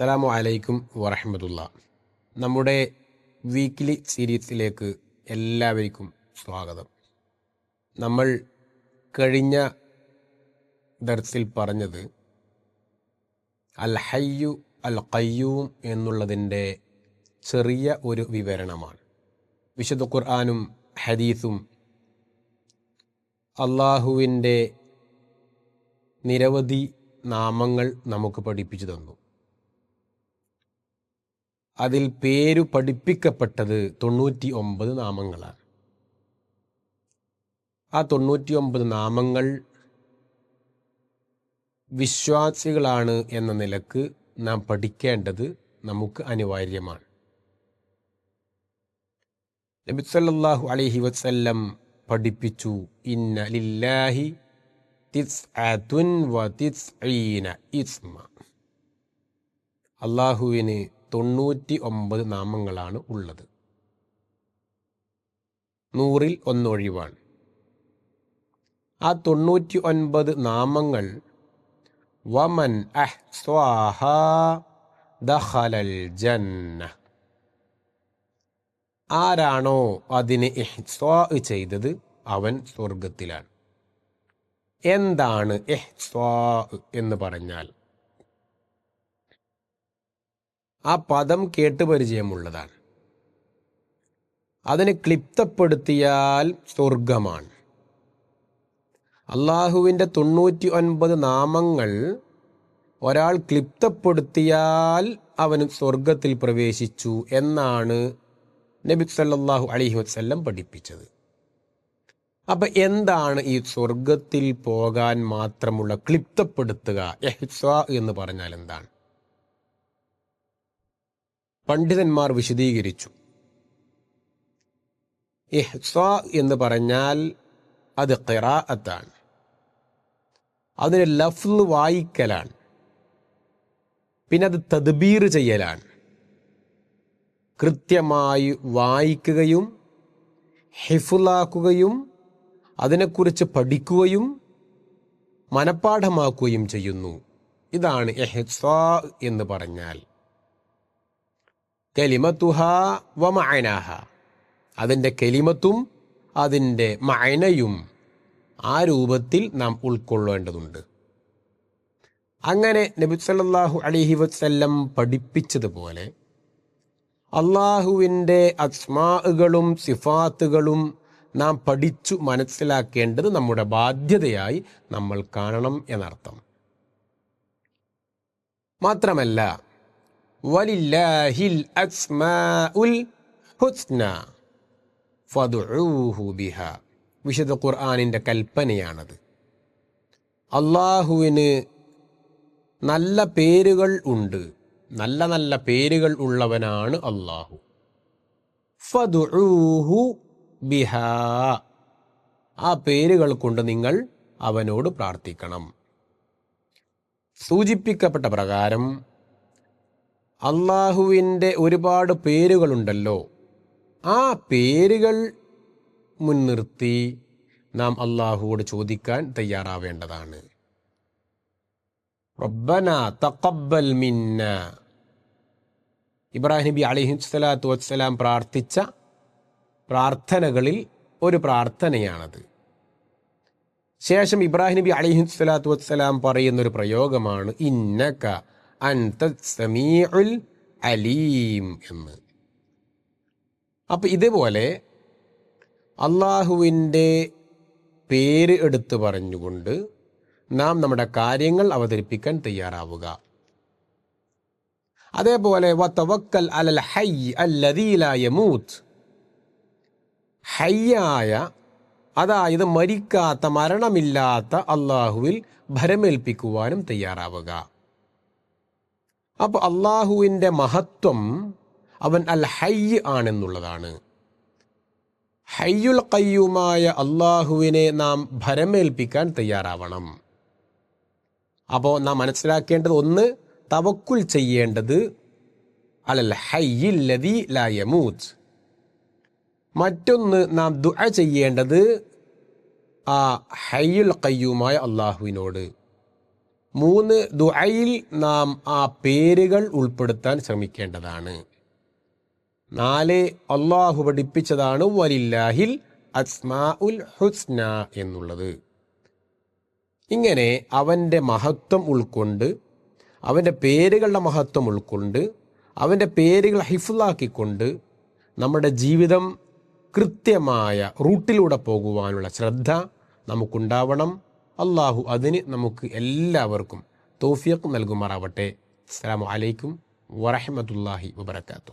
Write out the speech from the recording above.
അസ്സലാമു അലൈക്കും വറഹമത്തുള്ള. നമ്മുടെ വീക്ക്ലി സീരീസിലേക്ക് എല്ലാവർക്കും സ്വാഗതം. നമ്മൾ കഴിഞ്ഞ ദർസിൽ പറഞ്ഞത് അൽ ഹയ്യു അൽ കയ്യൂം എന്നുള്ളതിന്റെ ചെറിയ ഒരു വിവരണമാണ്. വിശുദ്ധ ഖുർആാനും ഹദീസും അള്ളാഹുവിന്റെ നിരവധി നാമങ്ങൾ നമുക്ക് പഠിപ്പിച്ചു തന്നു. അതിൽ പേരു പഠിപ്പിക്കപ്പെട്ടത് തൊണ്ണൂറ്റി ഒമ്പത് നാമങ്ങളാണ്. ആ തൊണ്ണൂറ്റി ഒമ്പത് നാമങ്ങൾ വിശ്വാസികളാണ് എന്ന നിലയ്ക്ക് നാം പഠിക്കേണ്ടത് നമുക്ക് അനിവാര്യമാണ്. നബി അലഹി വസല്ലം പഠിപ്പിച്ചു ഇന്ന ലില്ലാഹി വ ഇസ്മ. അള്ളാഹുവിന് തൊണ്ണൂറ്റി ഒമ്പത് നാമങ്ങളാണ് ഉള്ളത്. നൂറിൽ ഒന്നൊഴിവാണ്. ആ തൊണ്ണൂറ്റി ഒൻപത് നാമങ്ങൾ വമൻ അഹ് സ്വാഹ ദഹലൽ ജന്ന. ആരാണോ അതിനെ ഇഹ്സ്വാ ചെയ്തത്? അവൻ സ്വർഗത്തിലാണ് എന്താണ് ഇഹ്സ്വാ എന്ന് പറഞ്ഞാൽ ആ പദം കേട്ട് പരിചയമുള്ളതാണ്. അതിനെ ക്ലിപ്തപ്പെടുത്തിയാൽ സ്വർഗമാണ് അള്ളാഹുവിന്റെ തൊണ്ണൂറ്റി ഒൻപത് നാമങ്ങൾ ഒരാൾ ക്ലിപ്തപ്പെടുത്തിയാൽ അവന് സ്വർഗത്തിൽ പ്രവേശിച്ചു എന്നാണ് നബി സല്ലാഹു അലഹി വസ്ല്ലം പഠിപ്പിച്ചത്. അപ്പൊ എന്താണ് ഈ സ്വർഗത്തിൽ പോകാൻ മാത്രമുള്ള ക്ലിപ്തപ്പെടുത്തുക എഹ്സ എന്ന് പറഞ്ഞാൽ എന്താണ്? പണ്ഡിതന്മാർ വിശദീകരിച്ചു. ഇഹ്സ എന്ന് പറഞ്ഞാൽ അത് ഖിറാഅത്താണ്. അതിന് ലഫ്ല് വായിക്കലാണ്. പിന്നെ അത് തദ്ബീർ ചെയ്യലാണ്. കൃത്യമായി വായിക്കുകയും ഹിഫുലാക്കുകയും അതിനെക്കുറിച്ച് പഠിക്കുകയും മനഃപ്പാഠമാക്കുകയും ചെയ്യുന്നു. ഇതാണ് എഹ്സ എന്ന് പറഞ്ഞാൽ. കലിമത്തുഹ വ മഅനാഹ. അതിന്റെ കലിമത്തും അതിന്റെ മഅനയും ആ രൂപത്തിൽ നാം ഉൾക്കൊള്ളേണ്ടതുണ്ട്. അങ്ങനെ നബി സല്ലാഹു അലൈഹി വസ്ല്ലം പഠിപ്പിച്ചതുപോലെ അള്ളാഹുവിന്റെ അസ്മാകളും സിഫാത്തുകളും നാം പഠിച്ചു മനസ്സിലാക്കേണ്ടത് നമ്മുടെ ബാധ്യതയായി നമ്മൾ കാണണം എന്നർത്ഥം. മാത്രമല്ല വലില്ലാഹിൽ അസ്മാഉൽ ഹുസ്ന ഫദുഊഹു ബിഹ വിശുദ്ധ ഖുർആാനിന്റെ കൽപ്പനയാണത്. അള്ളാഹുവിന് നല്ല പേരുകൾ ഉണ്ട്. നല്ല നല്ല പേരുകൾ ഉള്ളവനാണ് അള്ളാഹു. ഫദുഊഹു ബിഹ. ആ പേരുകൾ കൊണ്ട് നിങ്ങൾ അവനോട് പ്രാർത്ഥിക്കണം. സൂചിപ്പിക്കപ്പെട്ട പ്രകാരം അള്ളാഹുവിന്റെ ഒരുപാട് പേരുകളുണ്ടല്ലോ. ആ പേരുകൾ മുൻനിർത്തി നാം അള്ളാഹുവോട് ചോദിക്കാൻ തയ്യാറാവേണ്ടതാണ്. റബ്ബന തഖബ്ബൽ മിന്ന. ഇബ്രാഹിം നബി അലൈഹി സ്വലാത്തു വസ്സലാം പ്രാർത്ഥിച്ച പ്രാർത്ഥനകളിൽ ഒരു പ്രാർത്ഥനയാണത്. ശേഷം ഇബ്രാഹിം നബി അലൈഹി സ്വലാത്തു വസ്സലാം പറയുന്ന ഒരു പ്രയോഗമാണ് ഇന്നക അൻത സമീഉൽ അലീം എന്ന്. അപ്പോൾ ഇതേപോലെ അള്ളാഹുവിന്റെ പേര് എടുത്തു പറഞ്ഞുകൊണ്ട് നാം നമ്മുടെ കാര്യങ്ങൾ അവതരിപ്പിക്കാൻ തയ്യാറാവുക. അതേപോലെ വത്തവക്കൽ അലൽ ഹൈ അല്ലദീലായമൂത്ത് ഹയ്യായ അതായത് മരിക്കാത്ത മരണമില്ലാത്ത അള്ളാഹുവിൽ ഭരമേൽപ്പിക്കുവാനും തയ്യാറാവുക. അപ്പോൾ അള്ളാഹുവിന്റെ മഹത്വം അവൻ അൽ ഹയ്യ് ആണെന്നുള്ളതാണ്. ഹയ്യുൽ കയ്യുമായ അള്ളാഹുവിനെ നാം ഭരമേൽപ്പിക്കാൻ തയ്യാറാവണം. അപ്പോൾ നാം മനസ്സിലാക്കേണ്ടത് ഒന്ന് തവക്കുൽ ചെയ്യേണ്ടത് അലൽ ഹയ്യില്ലതി ലയമൂത്ത് മറ്റൊന്ന് നാം ദുഅ ചെയ്യേണ്ടത് ആ ഹയ്യുൽ കയ്യുമായ അള്ളാഹുവിനോട് മൂന്ന് ദുആയിൽ നാം ആ പേരുകൾ ഉൾപ്പെടുത്താൻ ശ്രമിക്കേണ്ടതാണ്. നാല് അള്ളാഹു പഠിപ്പിച്ചതാണ് വലില്ലാഹിൽ അസ്മാ ഉൽ ഹുസ്ന എന്നുള്ളത്. ഇങ്ങനെ അവന്റെ മഹത്വം ഉൾക്കൊണ്ട് അവന്റെ പേരുകളുടെ മഹത്വം ഉൾക്കൊണ്ട് അവന്റെ പേരുകൾ ഹിഫുലാക്കിക്കൊണ്ട് നമ്മുടെ ജീവിതം കൃത്യമായ റൂട്ടിലൂടെ പോകുവാനുള്ള ശ്രദ്ധ നമുക്കുണ്ടാവണം. അള്ളാഹു അതിന് നമുക്ക് എല്ലാവർക്കും തോഫിയക്ക് നൽകുമാറാവട്ടെ. അസ്സാം വലൈക്കും വറഹമത്തല്ലാഹി വബർക്കാത്തു